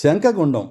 శంఖగుండం.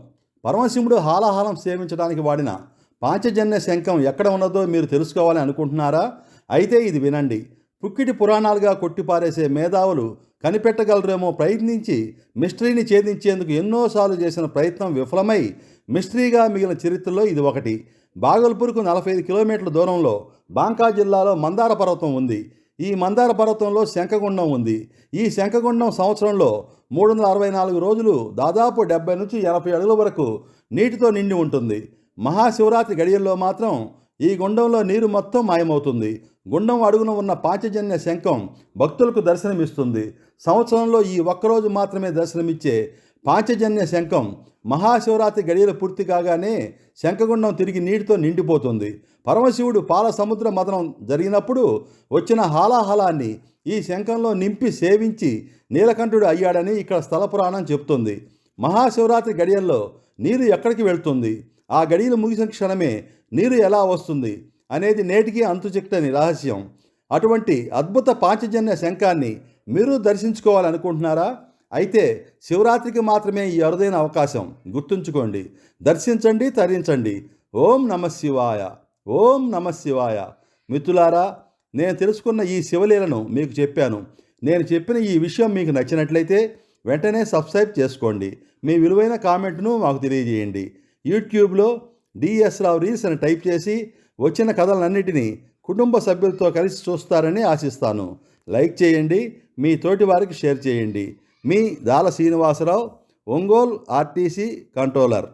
పరమశివుడు హాలాహలం సేవించడానికి వాడిన పాంచజన్య శంఖం ఎక్కడ ఉన్నదో మీరు తెలుసుకోవాలని అనుకుంటున్నారా? అయితే ఇది వినండి. పుక్కిటి పురాణాలుగా కొట్టిపారేసే మేధావులు కనిపెట్టగలరేమో ప్రయత్నించి మిస్టరీని ఛేదించేందుకు ఎన్నోసార్లు చేసిన ప్రయత్నం విఫలమై మిస్టరీగా మిగిలిన చరిత్రలో ఇది ఒకటి. బాగల్పూర్కు నలభై ఐదు కిలోమీటర్ల దూరంలో బాంకా జిల్లాలో మందార పర్వతం ఉంది. ఈ మందార పర్వతంలో శంఖగుండం ఉంది. ఈ శంఖగుండం సంవత్సరంలో మూడు వందల అరవై నాలుగు రోజులు దాదాపు డెబ్బై నుంచి ఎనభై అడుగుల వరకు నీటితో నిండి ఉంటుంది. మహాశివరాత్రి గడియల్లో మాత్రం ఈ గుండంలో నీరు మొత్తం మాయమవుతుంది. గుండం అడుగున ఉన్న పాంచజన్య శంఖం భక్తులకు దర్శనమిస్తుంది. సంవత్సరంలో ఈ ఒక్కరోజు మాత్రమే దర్శనమిచ్చే పాంచజన్య శంఖం మహాశివరాత్రి గడియలు పూర్తి కాగానే శంఖగుండం తిరిగి నీటితో నిండిపోతుంది. పరమశివుడు పాల సముద్ర మదనం జరిగినప్పుడు వచ్చిన హాలాహలాన్ని ఈ శంఖంలో నింపి సేవించి నీలకంఠుడు అయ్యాడని ఇక్కడ స్థల పురాణం చెప్తుంది మహాశివరాత్రి గడియల్లో నీరు ఎక్కడికి వెళ్తుంది? ఆ గడియలు ముగిసిన క్షణమే నీరు ఎలా వస్తుంది? అనేది నేటికి అంతుచిక్కని రహస్యం. అటువంటి అద్భుత పాంచజన్య శంఖాన్ని మీరు దర్శించుకోవాలనుకుంటున్నారా? అయితే శివరాత్రికి మాత్రమే ఈ అరుదైన అవకాశం. గుర్తుంచుకోండి. దర్శించండి తరించండి. ఓం నమ శివాయ. ఓం నమ శివాయ. మిత్రులారా నేను తెలుసుకున్న ఈ శివలీలను మీకు చెప్పాను. నేను చెప్పిన ఈ విషయం మీకు నచ్చినట్లయితే వెంటనే సబ్స్క్రైబ్ చేసుకోండి. మీ విలువైన కామెంట్ను మాకు తెలియజేయండి. యూట్యూబ్లో డిఎస్ రావు రీల్స్ అని టైప్ చేసి వచ్చిన కథలన్నిటినీ కుటుంబ సభ్యులతో కలిసి చూస్తారని ఆశిస్తాను. లైక్ చేయండి. మీ తోటి వారికి షేర్ చేయండి. మీ దాల శ్రీనివాసరావు ఒంగోలు ఆర్టీసీ కంట్రోలర్.